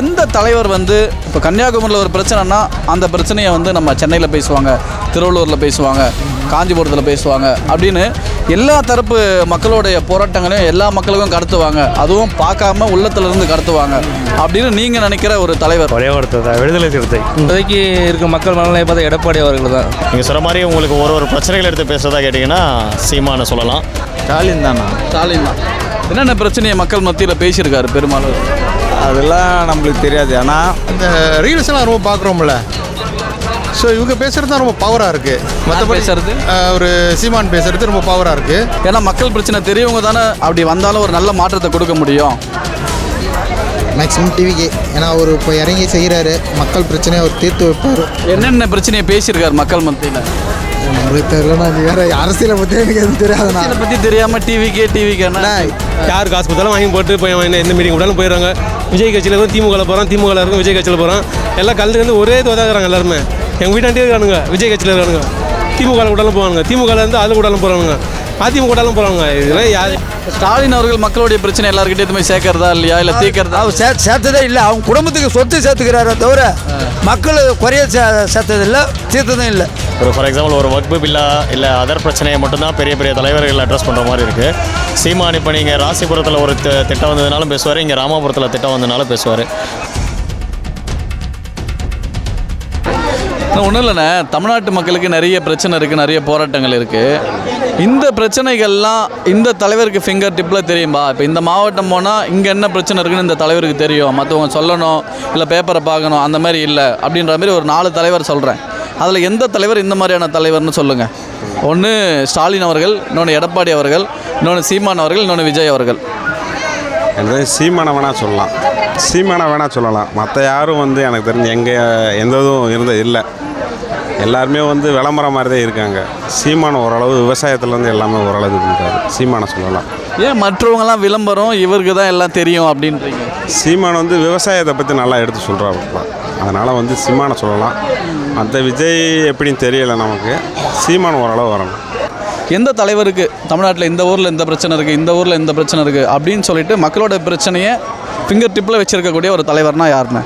எந்த தலைவர் வந்து இப்போ கன்னியாகுமரியில் ஒரு பிரச்சனைனா அந்த பிரச்சனையை வந்து நம்ம சென்னையில் பேசுவாங்க திருவள்ளூரில் பேசுவாங்க காஞ்சிபுரத்தில் பேசுவாங்க அப்படின்னு எல்லா தரப்பு மக்களுடைய போராட்டங்களையும் எல்லா மக்களுக்கும் கடத்துவாங்க. அதுவும் பார்க்காம உள்ளத்துல இருந்து கடத்துவாங்க அப்படின்னு நீங்கள் நினைக்கிற ஒரு தலைவர்? ஒரே ஒருத்தர் தான் விடுதலை சிறுத்தை. இப்போதைக்கு இருக்க மக்கள் மனநிலை பார்த்தா எடப்பாடி அவர்கள் தான். நீங்கள் சொல்கிற மாதிரி உங்களுக்கு ஒரு ஒரு பிரச்சனைகள் எடுத்து பேசுறதா கேட்டிங்கன்னா சீமானை சொல்லலாம். ஸ்டாலின் தானா? ஸ்டாலின் தான். என்னென்ன பிரச்சனையை மக்கள் மத்தியில் பேசியிருக்காரு பெரும்பாலும்? அதெல்லாம் நம்மளுக்கு தெரியாது. ஆனால் இந்த ரீல்ஸ் எல்லாம் ரொம்ப பார்க்குறோம்ல. ஸோ இவங்க பேசுறது தான் ரொம்ப பவராக இருக்கு. மற்றபடி பேசுறது? ஒரு சீமான் பேசுறது ரொம்ப பவராக இருக்கு. ஏன்னா மக்கள் பிரச்சனை தெரியவங்க தானே அப்படி வந்தாலும் ஒரு நல்ல மாற்றத்தை கொடுக்க முடியும். மேக்ஸிமம் டிவிக்கு ஏன்னா அவர் இப்போ இறங்கி செய்கிறாரு மக்கள் பிரச்சனையை அவர் தீர்த்து வைப்பார். என்னென்ன பிரச்சனையை பேசியிருக்காரு மக்கள் மத்தியில்? தெரியலனா அது வேற அரசியலை பற்றி எனக்கு எதுவும் தெரியாதுண்ணா. இதை பற்றி தெரியாமல் டிவிக்கே டிவிக்கேன்னா யார் காசு கொடுத்தாலும் வாங்கி போட்டு போய் என்ன எந்த மீட்டிங் விட்டாலும் போயிடுறாங்க. விஜய் கட்சியில் இருக்கும் திமுகவில் போகிறோம் திமுகவில் இருக்கும் விஜய் கட்சியில் போகிறோம் எல்லாம் கலந்து வந்து ஒரே இதுவாகிறாங்க எல்லாருமே. எங்கள் வீட்டாண்டே இருக்கானுங்க விஜய் கட்சியில் இருக்கானுங்க. திமுகவில் கூடாலும் போவானுங்க திமுகவில் இருந்து அது கூடாலும் போகிறானுங்க அதிமுக கூடாலும் போகிறாங்க இதெல்லாம் யார் ஸ்டாலின் அவர்கள் மக்களுடைய பிரச்சனை எல்லாருக்கிட்டே எதுவுமே சேர்க்கறதா இல்லையா? இல்லை தீர்க்கறதா? அவர் சே சேர்த்ததே இல்லை. அவங்க குடும்பத்துக்கு சொத்து சேர்த்துக்கிறாரே தவிர மக்கள் குறைய சே சேர்த்தது இல்லை தீர்த்ததும் இல்லை. ஒரு ஃபார் எக்ஸாம்பிள் ஒரு வக்பு பில்லா இல்லை அதர் பிரச்சனையை மட்டும்தான் பெரிய பெரிய தலைவர்கள் அட்ரஸ் பண்ணுற மாதிரி இருக்குது சீமான் இப்போ நீங்கள் ராசிபுரத்தில் ஒரு திட்டம் வந்ததுனாலும் பேசுவார் இங்கே ராமாபுரத்தில் திட்டம் வந்ததுனாலும் பேசுவார். ஒன்றும் இல்லைண்ணே. தமிழ்நாட்டு மக்களுக்கு நிறைய பிரச்சனை இருக்குது நிறைய போராட்டங்கள் இருக்குது இந்த பிரச்சனைகள்லாம் இந்த தலைவருக்கு ஃபிங்கர் டிப்பில் தெரியும்பா? இப்போ இந்த மாவட்டம் போனால் இங்கே என்ன பிரச்சனை இருக்குன்னு இந்த தலைவருக்கு தெரியும். மற்றவங்க சொல்லணும் இல்லை பேப்பரை பார்க்கணும் அந்த மாதிரி இல்லை. அப்படின்ற மாதிரி ஒரு நாலு தலைவர் சொல்கிறேன் அதில் எந்த தலைவர் இந்த மாதிரியான தலைவர்னு சொல்லுங்கள் ஒன்று ஸ்டாலின் அவர்கள் இன்னொன்று எடப்பாடி அவர்கள் இன்னொன்று சீமான் அவர்கள் இன்னொன்று விஜய் அவர்கள். எனக்கு சீமானை வேணால் சொல்லலாம். சீமானை வேணால் சொல்லலாம். மற்ற யாரும் வந்து எனக்கு தெரிஞ்சு எங்கே எந்த இதுவும் இருந்தது இல்லை. எல்லாருமே வந்து விளம்பரம் மாதிரி தான் இருக்காங்க. சீமான் ஓரளவு விவசாயத்துலேருந்து எல்லாமே ஓரளவு பண்ணுறாரு சீமானை சொல்லலாம். ஏன் மற்றவங்கலாம் விளம்பரம் இவருக்கு தான் எல்லாம் தெரியும் அப்படின்றீங்க? சீமான் வந்து விவசாயத்தை பற்றி நல்லா எடுத்து சொல்கிறாருலாம் அதனால் வந்து சீமானை சொல்லலாம். மற்ற விஜய் எப்படின்னு தெரியலை நமக்கு. சீமான் ஓரளவு வரணும். எந்த தலைவருக்கு தமிழ்நாட்டில் இந்த ஊரில் இந்த பிரச்சனை இருக்குது இந்த ஊரில் இந்த பிரச்சனை இருக்குது அப்படின்னு சொல்லிட்டு மக்களோட பிரச்சனையை ஃபிங்கர் டிப்பில் வச்சுருக்கக்கூடிய ஒரு தலைவர்னா யாருன்னு?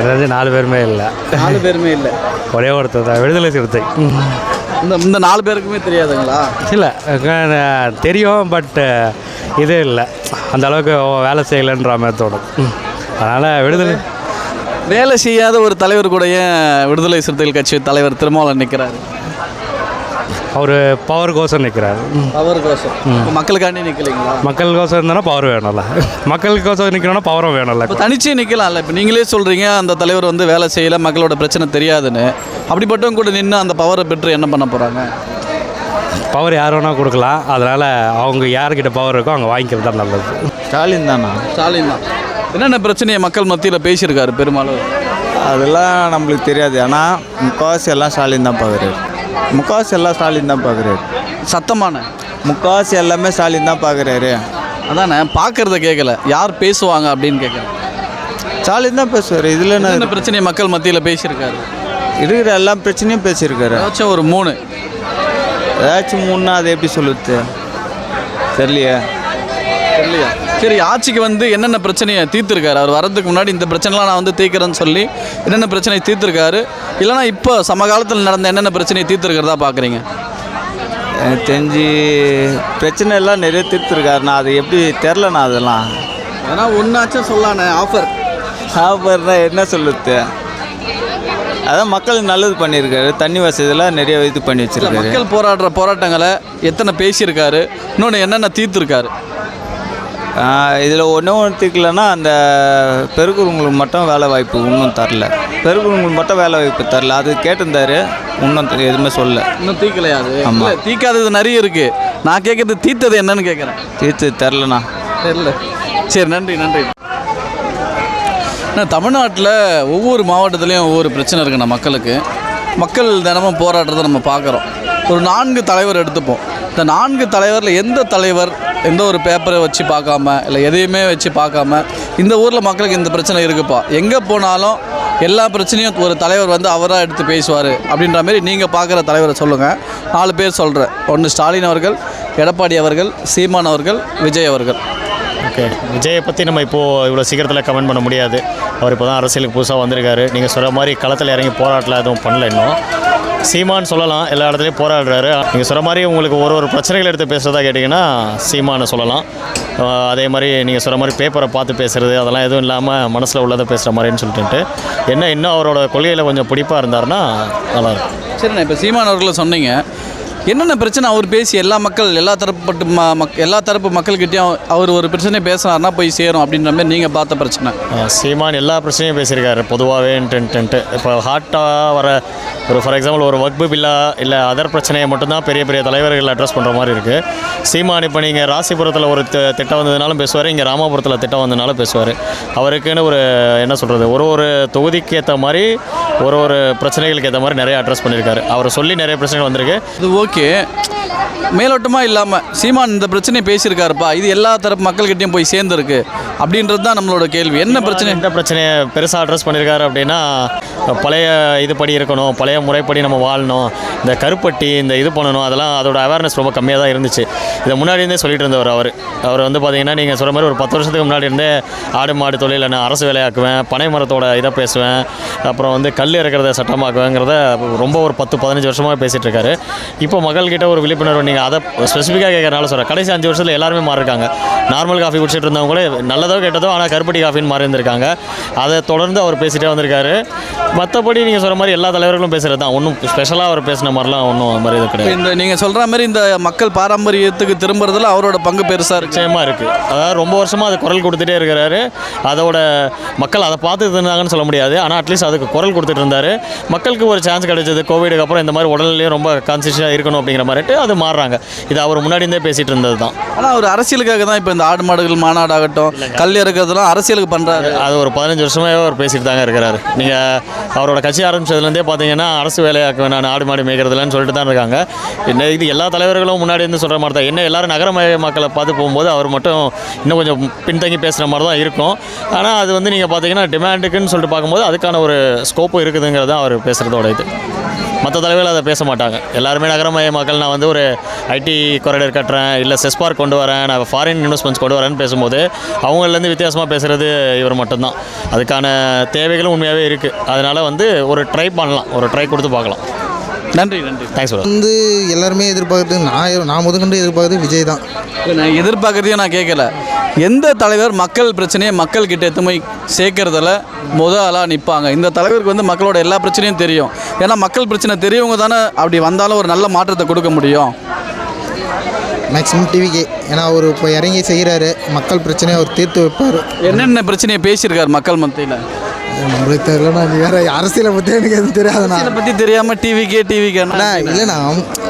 எனக்கு நாலு பேருமே இல்லை. நாலு பேருமே இல்லை. ஒரே ஒருத்தர் தான் விடுதலை சிறுத்தை. இந்த இந்த நாலு பேருக்குமே தெரியாதுங்களா? இல்லை தெரியும் பட் இது இல்லை. அந்த அளவுக்கு வேலை செய்யலைன்ற மாதிரி தோணும். அதனால் விடுதலை வேலை செய்யாத ஒரு தலைவர் கூட ஏன் விடுதலை சிறுத்தைகள் கட்சி தலைவர் திருமாவளவன் நிற்கிறாரு அவர் பவர் கோசம் நிற்கிறாரு அவருக்கோசம் மக்களுக்காண்டி நிற்கலைங்களா மக்களுக்கோசம் இருந்தாலும் பவர் வேணும்ல. மக்களுக்கோசம் நிற்கணும்னா பவரும் வேணும்ல. இப்போ தனிச்சே நிற்கலாம்ல இப்போ நீங்களே சொல்கிறீங்க அந்த தலைவர் வந்து வேலை செய்யலை மக்களோட பிரச்சனை தெரியாதுன்னு. அப்படிப்பட்டவங்க கூட நின்று அந்த பவரை பெற்று என்ன பண்ண போகிறாங்க பவர் யார் வேணால் கொடுக்கலாம். அதனால் அவங்க யார்கிட்ட பவர் இருக்கோ அவங்க வாங்கிக்கிறது தான் நல்லது. ஸ்டாலின் தானா? ஸ்டாலின் தான். என்னென்ன பிரச்சனையை மக்கள் மத்தியில் பேசியிருக்காரு பெரும்பாலும்? அதெல்லாம் நம்மளுக்கு தெரியாது. ஆனால் முக்கால்வாசி எல்லாம் ஸ்டாலின் தான் பார்க்குறாரு. முக்கால்வாசி எல்லாம் ஸ்டாலின் தான் பார்க்குறாரு. சத்தமான? முக்கால்வாசி எல்லாமே ஸ்டாலின் தான் பார்க்குறாரு. அதானே? பார்க்கறத கேட்கல யார் பேசுவாங்க அப்படின்னு கேட்குறேன் ஸ்டாலின் தான் பேசுவார். இதில் என்ன பிரச்சனையை மக்கள் மத்தியில் பேசியிருக்காரு? இருக்கிற எல்லா பிரச்சனையும் பேசியிருக்காரு. ஏதாச்சும் ஒரு மூணு. ஏதாச்சும் முன்னா அது எப்படி சொல்லுது தெரியலையே. இல்லையா சரி ஆட்சிக்கு வந்து என்னென்ன பிரச்சனையை தீர்த்திருக்காரு? அவர் வரதுக்கு முன்னாடி இந்த பிரச்சனைலாம் நான் வந்து தீர்க்கிறேன்னு சொல்லி என்னென்ன பிரச்சனையை தீர்த்திருக்காரு? இல்லைனா இப்போ சமகாலத்தில் நடந்த என்னென்ன பிரச்சனையை தீர்த்திருக்கிறதா பார்க்குறீங்க எனக்கு தெரிஞ்சு பிரச்சனை எல்லாம் நிறைய தீர்த்துருக்காருண்ணா அது எப்படி தெரிலண்ணா அதெல்லாம். ஏன்னா ஒன்றாச்சும் சொல்லானே ஆஃபர் சாப்பாடுனா என்ன சொல்லுது அதான் மக்களுக்கு நல்லது பண்ணியிருக்காரு. தண்ணி வசதியெல்லாம் நிறைய இது பண்ணி வச்சிருக்காரு. மக்கள் போராடுற போராட்டங்களை எத்தனை பேசியிருக்காரு? இன்னொன்று என்னென்ன தீர்த்திருக்காரு? இதில் ஒன்றே ஒன்று தீர்க்கலன்னா அந்த பெருக்குறவங்களுக்கு மட்டும் வேலை வாய்ப்பு இன்னும் தரல. பெருக்குறவங்களுக்கு மட்டும் வேலை வாய்ப்பு தரல. அது கேட்டிருந்தாரு. இன்னும் எதுவுமே சொல்லல. இன்னும் தீர்க்கலையா அது? ஆமா. இல்ல, தீர்க்காதது நிறைய இருக்குது நான் கேட்கறது தீர்த்தது என்னன்னு கேட்குறேன் தீர்த்து தரலண்ணா தெரியல. சரி நன்றி நன்றி. நான் தமிழ்நாட்டில் ஒவ்வொரு மாவட்டத்துலேயும் ஒவ்வொரு பிரச்சனை இருக்குண்ணா மக்களுக்கு. மக்கள் தினமும் போராடுறதை நம்ம பார்க்குறோம். ஒரு நான்கு தலைவர் எடுத்துப்போம். இந்த நான்கு தலைவரில் எந்த தலைவர் எந்த ஒரு பேப்பரை வச்சு பார்க்காம இல்லை எதையுமே வச்சு பார்க்காம இந்த ஊரில் மக்களுக்கு இந்த பிரச்சனை இருக்குப்பா. எங்கே போனாலும் எல்லா பிரச்சனையும் ஒரு தலைவர் வந்து அவராக எடுத்து பேசுவார். அப்படின்ற மாதிரி நீங்கள் பார்க்குற தலைவரை சொல்லுங்கள் நாலு பேர் சொல்கிறேன் ஒன்று ஸ்டாலின் அவர்கள் எடப்பாடி அவர்கள் சீமான் அவர்கள் விஜய் அவர்கள். ஓகே. விஜயை பற்றி நம்ம இப்போது இவ்வளோ சீக்கிரத்தில் கமெண்ட் பண்ண முடியாது. அவர் இப்போ தான் அரசியலுக்கு புதுசாக வந்திருக்காரு. நீங்கள் சொல்கிற மாதிரி களத்தில் இறங்கி போராட்டலாம் எதுவும் பண்ணல இன்னும். சீமான்னு சொல்லலாம் எல்லா இடத்துலையும் போராடுறாரு. நீங்கள் சொல்கிற மாதிரி உங்களுக்கு ஒரு ஒரு பிரச்சனைகள் எடுத்து பேசுகிறதா கேட்டிங்கன்னா சீமானை சொல்லலாம். அதே மாதிரி நீங்கள் சொல்கிற மாதிரி பேப்பரை பார்த்து பேசுகிறது அதெல்லாம் எதுவும் இல்லாமல் மனசில் உள்ளதை பேசுகிற மாதிரின்னு சொல்லிட்டு என்ன இன்னும் அவரோட கொள்கையில் கொஞ்சம் பிடிப்பாக இருந்தாருன்னா நல்லாயிருக்கும் சரிண்ணா இப்போ சீமான் அவர்களை சொன்னீங்க. என்னென்ன பிரச்சனை? அவர் பேசி எல்லா மக்கள் எல்லா தரப்பட்டு மக் எல்லா தரப்பு மக்கள்கிட்டயும் அவர் ஒரு பிரச்சனை பேசினார்னா போய் சேரும் அப்படின்ற மாதிரி நீங்கள் பார்த்த பிரச்சனை. சீமான் எல்லா பிரச்சனையும் பேசியிருக்காரு. பொதுவாகவேன்ட்டு இப்போ ஹாட்டாக வர ஒரு ஃபார் எக்ஸாம்பிள் ஒரு வக்பு பில்லா இல்லை அதர் பிரச்சனையை மட்டும்தான் பெரிய பெரிய தலைவர்கள் அட்ரஸ் பண்ணுற மாதிரி இருக்குது சீமான் இப்போ நீங்கள் ராசிபுரத்தில் ஒரு திட்டம் வந்ததுனாலும் பேசுவார் இங்கே ராமாபுரத்தில் திட்டம் வந்ததுனாலும் பேசுவார். அவருக்குன்னு ஒரு என்ன சொல்கிறது ஒரு ஒரு தொகுதிக்கு ஏற்ற மாதிரி ஒரு ஒரு பிரச்சனைகளுக்கு ஏற்ற மாதிரி நிறைய அட்ரஸ் பண்ணியிருக்காரு. அவர் சொல்லி நிறைய பிரச்சனைகள் வந்திருக்கு. இது ஓகே மேலோட்டமாக இல்லாமல் சீமான் இந்த பிரச்சனையை பேசியிருக்காருப்பா. இது எல்லா தரப்பு மக்கள்கிட்டயும் போய் சேர்ந்துருக்கு. அப்படின்றது தான் நம்மளோட கேள்வி. என்ன பிரச்சனை? எந்த பிரச்சனையை பெருசாக அட்ரஸ் பண்ணியிருக்காரு அப்படின்னா பழைய இதுபடி இருக்கணும் பழைய முறைப்படி நம்ம வாழணும் இந்த கருப்பட்டி இந்த இது பண்ணணும் அதெல்லாம் அதோட அவேர்னஸ் ரொம்ப கம்மியாக தான் இருந்துச்சு. இதை முன்னாடி இருந்தே சொல்லிட்டு இருந்தவர் அவர். அவர் வந்து பார்த்தீங்கன்னா நீங்கள் சொல்கிற மாதிரி ஒரு பத்து வருஷத்துக்கு முன்னாடி இருந்தே ஆடு மாடு தொழிலை நான் அரசு வேலையாக்குவேன் பனை மரத்தோட இதை பேசுவேன் அப்புறம் வந்து கல் இறக்கிறத சட்டமாக்குவேங்கிறத ரொம்ப ஒரு பத்து பதினஞ்சு வருஷமாக பேசிகிட்டு இருக்காரு. இப்போ மக்கள்கிட்ட ஒரு விழிப்புணர்வு நீங்கள் அதை ஸ்பெசிஃபிக்காக கேட்கறனால சொல்கிறேன் கடைசி அஞ்சு வருஷத்தில் எல்லாருமே மாறிருக்காங்க. நார்மல் காஃபி குடிச்சிட்டு இருந்தவங்களே நல்லதோ கெட்டதோ ஆனால் கருப்பட்டி காஃபின்னு மாறி இருந்திருக்காங்க அதை தொடர்ந்து அவர் பேசிகிட்டே வந்திருக்காரு. மற்றபடி நீங்கள் சொல்கிற மாதிரி எல்லா தலைவர்களும் பேசுகிறது தான். ஒன்றும் ஸ்பெஷலாக அவர் பேசின மாதிரிலாம் ஒன்றும் அது மாதிரி இது கிடையாது. இந்த நீங்கள் சொல்கிற மாதிரி இந்த மக்கள் பாரம்பரியத்துக்கு திரும்புறதுல அவரோட பங்கு பெருசாக நிச்சயமாக இருக்குது அதாவது ரொம்ப வருஷமாக அது குரல் கொடுத்துட்டே இருக்கிறாரு. அதோட மக்கள் அதை பார்த்துட்டு இருந்தாங்கன்னு சொல்ல முடியாது. ஆனால் அட்லீஸ்ட் அதுக்கு குரல் கொடுத்துட்டு இருந்தார். மக்களுக்கு ஒரு சான்ஸ் கிடைச்சது. கோவிடுக்கு அப்புறம் இந்த மாதிரி உடல்லையும் ரொம்ப கான்சியஸாக இருக்கணும் அப்படிங்கிற மாதிரிட்டு அது மாறுறாங்க. இது அவர் முன்னாடி இருந்தே பேசிகிட்டு இருந்தது தான். ஆனால் அவர் அரசியலுக்காக தான் இப்போ இந்த ஆடு மாடுகள் மாநாடாகட்டும் கல் இறக்கிறதுலாம் அரசியலுக்கு பண்ணுறாரு அது ஒரு பதினஞ்சு வருஷமாவே அவர் பேசிட்டு தாங்க இருக்கிறாரு. நீங்கள் அவரோட கட்சி ஆரம்பிச்சதுலேருந்தே பார்த்தீங்கன்னா அரசு வேலையாக்க வேணாம் ஆடு மாடு மேய்க்கிறதுலன்னு சொல்லிட்டு தான் இருக்காங்க. என்ன இது எல்லா தலைவர்களும் முன்னாடி இருந்து சொல்கிற மாதிரி தான். என்ன எல்லாரும் நகர மக்களை பார்த்து போகும்போது அவர் மட்டும் இன்னும் கொஞ்சம் பின்தங்கி பேசுகிற மாதிரி தான் இருக்கும். ஆனால் அது வந்து நீங்கள் பார்த்தீங்கன்னா டிமாண்டுக்குன்னு சொல்லிட்டு பார்க்கும்போது அதுக்கான ஒரு ஸ்கோப்பு இருக்குதுங்கிறது தான் அவர் பேசுகிறதோட இது. மற்ற தலைவர்கள் அதை பேச மாட்டாங்க. எல்லாருமே நகரமய மக்கள் நான் வந்து ஒரு ஐடி கொரிடர் கட்டுறேன் இல்லை செஸ் பார்க் கொண்டு வரேன் நான் ஃபாரின் இன்வெஸ்ட்மெண்ட்ஸ் கொண்டு வரேன்னு பேசும்போது அவங்கலேருந்து வித்தியாசமாக பேசுகிறது இவர் மட்டும்தான். அதுக்கான தேவைகளும் உண்மையாகவே இருக்குது அதனால் வந்து ஒரு ட்ரை பண்ணலாம். ஒரு ட்ரை கொடுத்து பார்க்கலாம். நன்றி நன்றி. தேங்க்ஸ் வந்து எல்லாருமே எதிர்பார்க்குறது நான் நான் முதற்கொண்டு எதிர்பார்க்குறது விஜய் தான். இல்லை நான் எதிர்பார்க்குறதையும் நான் கேட்கல எந்த தலைவர் மக்கள் பிரச்சனையை மக்கள் கிட்ட எடுத்து போய் சேர்க்கறதுல முத ஆளாக நிற்பாங்க இந்த தலைவருக்கு வந்து மக்களோட எல்லா பிரச்சனையும் தெரியும். ஏன்னா மக்கள் பிரச்சனை தெரியவங்க தானே அப்படி வந்தாலும் ஒரு நல்ல மாற்றத்தை கொடுக்க முடியும். மேக்ஸிமம் டிவிக்கு ஏன்னா அவர் இப்போ இறங்கி செய்கிறாரு மக்கள் பிரச்சனையை அவர் தீர்த்து வைப்பார். என்னென்ன பிரச்சனையை பேசியிருக்காரு மக்கள் மத்தியில்? நம்மளுக்கு தெரியலண்ணா நீ வேற அரசியலை பற்றி எனக்கு எதுவும் தெரியாதுண்ணா. இதை பற்றி தெரியாமல் டிவிக்கே டிவிக்கே அண்ணா இல்லைண்ணா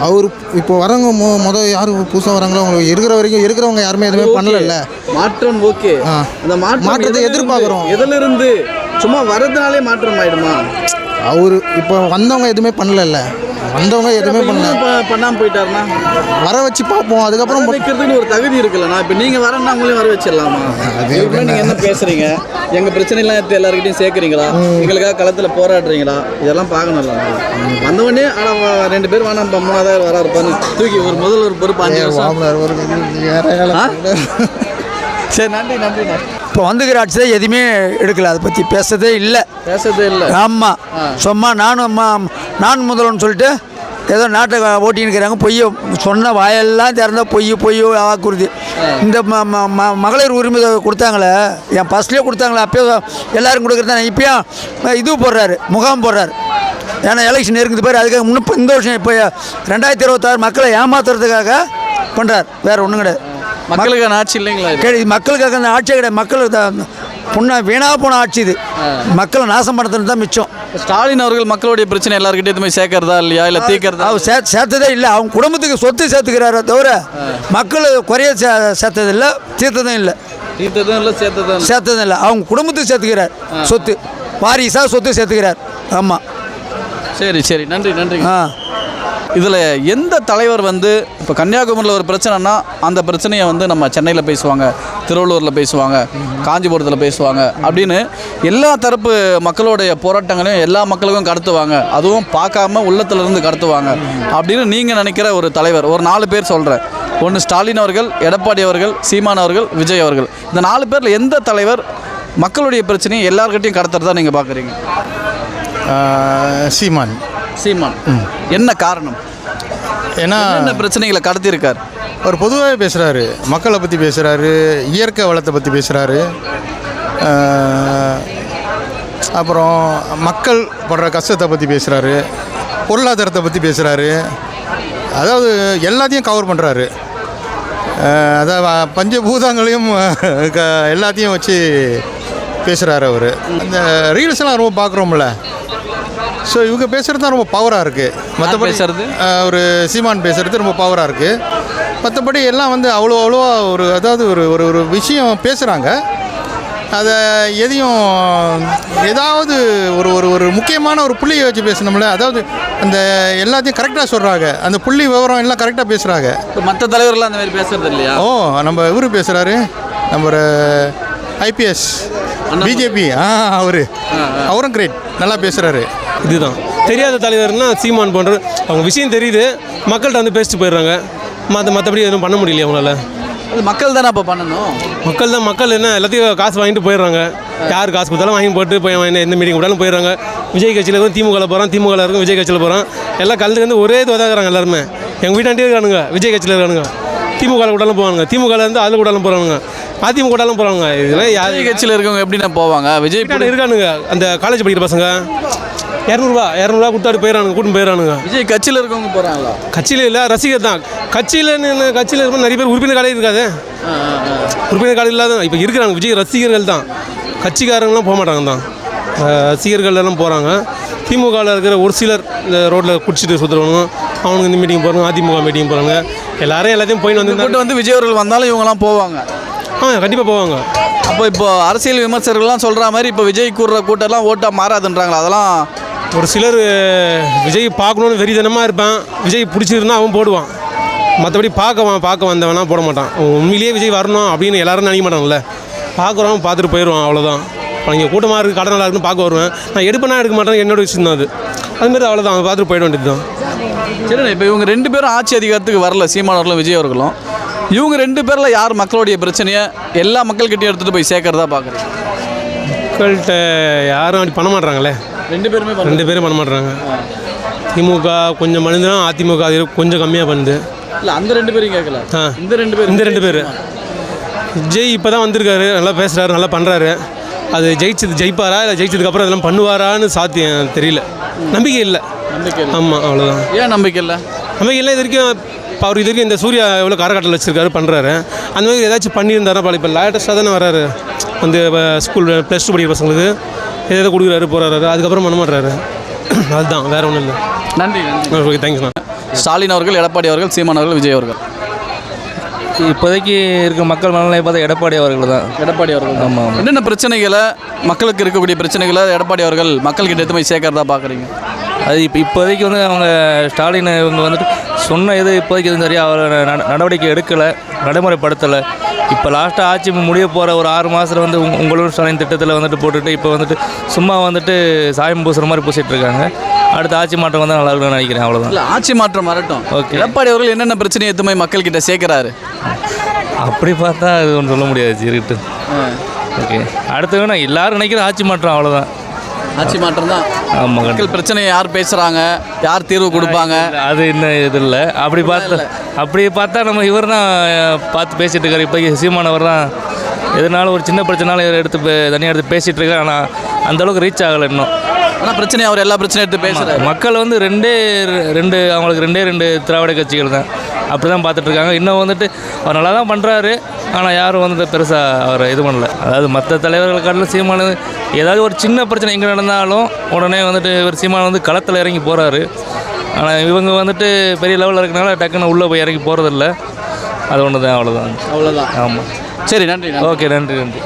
அவர் இப்போ வரவங்க மொ மொதல் யார் புதுசாக வராங்களோ அவங்க இருக்கிற வரைக்கும் இருக்கிறவங்க யாருமே எதுவுமே பண்ணல மாற்றம் ஓகே. அந்த மாற்றத்தை எதிர்பார்க்குறோம். எதிலிருந்து? சும்மா வரதுனாலே மாற்றம் ஆயிடுமா அவர் இப்போ வந்தவங்க எதுவுமே பண்ணல வந்தவங்க எதுவுமே பண்ணல. பண்ணாமல் போயிட்டாருன்னா? வர வச்சு பார்ப்போம். அதுக்கப்புறம் வைக்கிறதுக்கு ஒரு தகுதி இருக்குல்லண்ணா இப்போ நீங்கள் வரேன்னா உங்களையும் வர வச்சிடலாமா? அது நீங்கள் என்ன? பேசுறீங்க? எங்கள் பிரச்சனைலாம் எடுத்து எல்லாருக்கிட்டையும் சேர்க்குறீங்களா? எங்களுக்காக களத்தில் போராடுறீங்களா? இதெல்லாம் பார்க்கணும்ல வந்தவொடனே ஆனால் ரெண்டு பேர் வேணாம் மூணாவது வர இருப்பான்னு தூக்கி ஒரு முதல் ஒரு பொறுப்பு அஞ்சு வருஷம்? சரி நன்றி நன்றிண்ணா இப்போ வந்துக்கிற ஆட்சி தான் எதுவுமே எடுக்கல. அதை பற்றி பேசுறதே இல்லை. பேசுறதே இல்லை. ஆமாம் சும்மா நானும் அம்மா நான் முதல்வன் சொல்லிட்டு ஏதோ நாட்டை ஓட்டின்னு இருக்கிறாங்க பொய்ய. சொன்ன வாயெல்லாம் திறந்தா பொய் பொய் வாக்குறுதி. இந்த மகளிர் உரிமை கொடுத்தாங்களே என் ஃபஸ்ட்லேயே கொடுத்தாங்களே அப்பயே எல்லாரும் கொடுக்குறதானே இப்பயும் இது போடுறாரு முகாம் போடுறாரு. ஏன்னா எலெக்ஷன் இருக்குது பாரு அதுக்காக முன்னும் இந்த வருஷம் இப்போ ரெண்டாயிரத்தி இருபத்தாறு மக்களை ஏமாத்துறதுக்காக பண்ணுறார் வேறு ஒன்றும் கிடையாது. மக்களுக்கான ஆட்சி இல்லைங்களா? கிடையாது. மக்களுக்காக அந்த ஆட்சியே கிடையாது. மக்களுக்கு தான் புண்ணா வீணாக போன ஆட்சி இது. மக்களை நாசம் படுத்துறது தான் மிச்சம். ஸ்டாலின் அவர்கள் மக்களுடைய பிரச்சனை எல்லாருக்கிட்டே போய் சேர்க்கறதா இல்லையா? இல்லை தீர்க்கறதா அவர் சே சேர்த்ததே இல்லை. அவங்க குடும்பத்துக்கு சொத்து சேர்த்துக்கிறாரே தவிர மக்கள் குறைய சே சேர்த்தது இல்லை தீர்த்ததும் இல்லை. தீர்த்ததும் இல்லை சேர்த்ததும் சேர்த்ததும் இல்லை. அவங்க குடும்பத்துக்கு சேர்த்துக்கிறார் சொத்து. வாரிசாக சொத்து சேர்த்துக்கிறார். ஆமாம் சரி சரி. நன்றி நன்றி. ஆ. இதில் எந்த தலைவர் வந்து இப்போ கன்னியாகுமரியில் ஒரு பிரச்சனைனா அந்த பிரச்சனையை வந்து நம்ம சென்னையில் பேசுவாங்க திருவள்ளூரில் பேசுவாங்க காஞ்சிபுரத்தில் பேசுவாங்க அப்படின்னு எல்லா தரப்பு மக்களுடைய போராட்டங்களையும் எல்லா மக்களுக்கும் கடத்துவாங்க. அதுவும் பார்க்காம உள்ளத்துலேருந்து கடத்துவாங்க. அப்படின்னு நீங்கள் நினைக்கிற ஒரு தலைவர் ஒரு நாலு பேர் சொல்கிறேன் ஒன்று ஸ்டாலின் அவர்கள் எடப்பாடி அவர்கள் சீமான் அவர்கள் விஜய் அவர்கள். இந்த நாலு பேரில் எந்த தலைவர் மக்களுடைய பிரச்சனையை எல்லார்கிட்டையும் கடத்துறதா நீங்கள் பார்க்குறீங்க? சீமான். சீமான். என்ன காரணம்? ஏன்னா என்ன பிரச்சனைகளை கடத்தியிருக்கார்? அவர் பொதுவாகவே பேசுகிறாரு மக்களை பற்றி பேசுகிறாரு இயற்கை வளத்தை பற்றி பேசுகிறாரு அப்புறம் மக்கள் படுற கஷ்டத்தை பற்றி பேசுகிறாரு பொருளாதாரத்தை பற்றி பேசுகிறாரு அதாவது எல்லாத்தையும் கவர் பண்ணுறாரு அதாவது பஞ்சபூதங்களையும் க எல்லாத்தையும் வச்சு பேசுகிறாரு அவர். அந்த ரீல்ஸ் எல்லாம் ரொம்ப பார்க்குறோம்ல. ஸோ இவங்க பேசுகிறது தான் ரொம்ப பவராக இருக்குது மற்றபடி பேசுறது? ஒரு சீமான் பேசுகிறது ரொம்ப பவராக இருக்குது மற்றபடி எல்லாம் வந்து அவ்வளோ அவ்வளோவா ஒரு அதாவது ஒரு ஒரு ஒரு விஷயம் பேசுகிறாங்க அதை எதையும் ஏதாவது ஒரு ஒரு ஒரு முக்கியமான ஒரு புள்ளியை வச்சு பேசணும்ல அதாவது அந்த எல்லாத்தையும் கரெக்டாக சொல்கிறாங்க அந்த புள்ளி விவரம் எல்லாம் கரெக்டாக பேசுகிறாங்க மற்ற தலைவர்கள்லாம் அந்த மாதிரி பேசுறது இல்லையா? ஓ நம்ம இவரு பேசுகிறாரு நம்ம ஐபிஎஸ் பிஜேபி ஆ அவரு. அவரும் கிரேட் நல்லா பேசுகிறாரு இதுதான். தெரியாத தலைவர்னா சீமான் போன்ற அவங்க விஷயம் தெரியுது. மக்கள்கிட்ட வந்து பேசிட்டு போயிடுறாங்க. மற்ற மற்றபடி எதுவும் பண்ண முடியலையே அவங்களால அது மக்கள் தானே அப்போ பண்ணணும். மக்கள் தான் மக்கள் என்ன எல்லாத்தையும் காசு வாங்கிட்டு போயிடுறாங்க. யார் காசு கொடுத்தாலும் வாங்கி போட்டு போய் எந்த மீட்டிங் விட்டாலும் போயிடுறாங்க. விஜய் கட்சியில் இருக்கும் திமுகவில் போகிறான் திமுகவில் இருக்கும் விஜய் கட்சியில் போகிறான் எல்லாம் கலந்து வந்து ஒரே தோதாகிறாங்க எல்லாருமே. எங்கள் வீட்டாண்டே இருக்கானுங்க விஜய் கட்சியில் இருக்கானுங்க. திமுகவில் விட்டாலும் போவாங்க திமுகவில் இருந்து அதில் விட்டாலும் போகிறாங்க அதிமுக விட்டாலும் போகிறாங்க இதெல்லாம் யார் கட்சியில் இருக்கவங்க எப்படிண்ணா போவாங்க? விஜய் இருக்கானுங்க. அந்த காலேஜ் படிக்கிற பசங்க. இரநூறுவா இரநூறுவா கொடுத்தாட்டு போயிடறானுங்க கூட்டின்னு போயிடறானுங்க. விஜய் கட்சியில் இருக்கவங்க போகிறாங்களா கட்சியில் இல்லை ரசிகர் தான். கட்சியில் கட்சியில் இருக்கும் நிறைய பேர் உறுப்பினர் காலையில் இருக்காது. உறுப்பினர் காலையில் இல்லாத இப்போ இருக்கிறாங்க விஜய் ரசிகர்கள் தான். கட்சிக்காரங்களாம் போக மாட்டாங்க தான். ரசிகர்கள் எல்லாம் போகிறாங்க திமுகவில் இருக்கிற ஒரு சிலர் இந்த ரோட்டில் குடிச்சிட்டு சுற்றுறவங்க அவனுங்க இந்த மீட்டிங் போகிறாங்க அதிமுக மீட்டிங் போகிறாங்க எல்லாரும் எல்லாத்தையும் போயின்னு வந்து வந்து விஜய் அவர்கள் வந்தாலும் இவங்கெல்லாம் போவாங்க. ஆ கண்டிப்பாக போவாங்க. அப்போ இப்போ அரசியல் விமர்சகர்கள்லாம் சொல்கிற மாதிரி இப்போ விஜய் கூடுற கூட்டம்லாம் ஓட்டாக மாறாதுன்றாங்களா? அதெல்லாம் ஒரு சிலர் விஜய் பார்க்கணுன்னு வெறித்தனமாக இருப்பான். விஜய் பிடிச்சிருந்தா அவன் போடுவான். மற்றபடி பார்க்கவான் பார்க்க வந்தவனா போட மாட்டான். உண்மையிலேயே விஜய் வரணும் அப்படின்னு எல்லாரும் நினைக்க மாட்டாங்கல்ல. பார்க்குறவன் பார்த்துட்டு போயிடுவான் அவ்வளோதான் இப்போ இங்கே கூட்டமாக இருக்குது கடை நல்லா இருக்குன்னு பார்க்க வருவேன். நான் எடுப்பேனா எடுக்க மாட்டேன் என்னோட விஷயம் தான் அது. அதுமாரி அவ்வளோதான் அவன் பார்த்துட்டு போயிட வேண்டியது தான். சரிண்ணே இப்போ இவங்க ரெண்டு பேரும் ஆட்சி அதிகாரத்துக்கு வரல சீமான் அவர்களும் விஜய் அவர்களும். இவங்க ரெண்டு பேரில் யார் மக்களுடைய பிரச்சனையை எல்லா மக்கள்கிட்டயும் எடுத்துகிட்டு போய் சேர்க்கறதா பார்க்குறீங்க மக்கள்கிட்ட யாரும் அப்படி பண்ண மாட்றாங்களே. ரெண்டு பேருமே ரெண்டு பேரும் பண்ண மாட்றாங்க. திமுக கொஞ்சம் பண்ணுதுன்னா அதிமுக அது கொஞ்சம் கம்மியாக பண்ணுது. இல்லை அந்த ரெண்டு பேரும் கேட்கல ஆ. இந்த ரெண்டு பேர் இந்த ரெண்டு பேர். விஜய் இப்போ தான் வந்திருக்காரு நல்லா பேசுகிறாரு நல்லா பண்ணுறாரு அது ஜெயிச்சது ஜெயிப்பாரா இல்லை ஜெயிச்சதுக்கப்புறம் அதெல்லாம் பண்ணுவாரான்னு சாத்தியம் தெரியல. நம்பிக்கை இல்லை. நம்பிக்கை இல்லை. ஆமாம் அவ்வளோதான் ஏன் நம்பிக்கை இல்லை? நம்பிக்கை இல்லை இது வரைக்கும் இப்போ அவர் இது வரைக்கும் இந்த சூர்யா எவ்வளோ காரக்காட்டில் வச்சிருக்காரு பண்ணுறாரு அந்த மாதிரி ஏதாச்சும் பண்ணியிருந்தாரா பல? இப்போ லேட்டஸ்ட்டாக தானே வராரு. வந்து ஸ்கூல் ப்ளஸ் டூ படிக்கிற பசங்களுக்கு. ஏதாவது கொடுக்குறாரு போகிறாரு அதுக்கப்புறம் பண்ண மாட்டுறாரு அதுதான் வேறு ஒன்றும் இல்லை. நன்றி நன்றி. ஓகே தேங்க்ஸ்ண்ணா ஸ்டாலின் அவர்கள் எடப்பாடி அவர்கள் சீமான் அவர்கள் விஜய் அவர்கள். இப்போதைக்கு இருக்க மக்கள் மனநிலை பார்த்தா எடப்பாடி அவர்கள் தான். எடப்பாடி அவர்கள் ஆமாம் என்னென்ன பிரச்சனைகளை மக்களுக்கு இருக்கக்கூடிய பிரச்சனைகளை எடப்பாடி அவர்கள் மக்கள்கிட்ட எடுத்து போய் சேர்க்கறதா பார்க்குறீங்க? அது இப்போ இப்போதைக்கு வந்து அவங்க ஸ்டாலின் இவங்க வந்துட்டு சொன்ன இது இப்போதைக்கு எதுவும் சரியாக அவர் நட- நடவடிக்கை எடுக்கலை நடைமுறைப்படுத்தலை. இப்போ லாஸ்ட்டாக ஆட்சி முடிய போகிற ஒரு ஆறு மாதத்தில் வந்து உங் உங்களோட ஸ்டாலின் திட்டத்தில் வந்துட்டு போட்டுட்டு இப்போ வந்துட்டு சும்மா வந்துட்டு சாயம் பூசுகிற மாதிரி பூசிட்டு இருக்காங்க. அடுத்த ஆட்சி மாற்றம் வந்தால் நல்லா இருக்கும்னு நினைக்கிறேன் அவ்வளோதான் இல்லை ஆட்சி மாற்றம் வரட்டும். Okay. எடப்பாடி அவர்கள் என்னென்ன பிரச்சனையை எடுத்து போய் மக்கள்கிட்ட சேர்க்கிறாரு? அப்படி பார்த்தா அது ஒன்றும் சொல்ல முடியாது சரிட்டு ஓகே. அடுத்து வேணா எல்லாரும் நினைக்கிற ஆட்சி மாற்றம் அவ்வளோதான் ஆட்சி மாற்றம் தான் மக்கள் பிரச்சனையை யார் பேசுகிறாங்க யார் தீர்வு கொடுப்பாங்க? அது இன்னும் இது இல்லை. அப்படி பார்த்தா அப்படி பார்த்தா நம்ம இவர் தான் பார்த்து பேசிகிட்டு இருக்காரு. இப்போ சீமானவர் தான் எதனாலும் ஒரு சின்ன பிரச்சனாலும் எடுத்து பே- தனியாக எடுத்து பேசிகிட்டு இருக்காரு. ஆனால் அந்தளவுக்கு ரீச் ஆகலை இன்னும். ஆனால் பிரச்சனை அவர் எல்லா பிரச்சனையும் எடுத்து பேசுகிறாரு மக்கள் வந்து ரெண்டே ரெண்டு அவங்களுக்கு ரெண்டே ரெண்டு திராவிட கட்சிகள் தான். அப்படி தான் பார்த்துட்டு இருக்காங்க இன்னும் வந்துட்டு அவர் நல்லா தான் பண்ணுறாரு ஆனால் யாரும் வந்துட்டு பெருசாக அவரை இது பண்ணல. அதாவது மற்ற தலைவர்கள் காட்டிலும் சீமானு ஏதாவது ஒரு சின்ன பிரச்சனை எங்கே நடந்தாலும் உடனே வந்துட்டு இவர் சீமான் வந்து களத்தில் இறங்கி போகிறாரு ஆனால் இவங்க வந்துட்டு பெரிய லெவலில் இருக்கனால டக்குன்னு உள்ளே போய் இறங்கி போகிறதில்ல அது ஒன்று தான் அவ்வளோதான் அவ்வளோதான் ஆமாம் சரி நன்றி. ஓகே நன்றி நன்றி.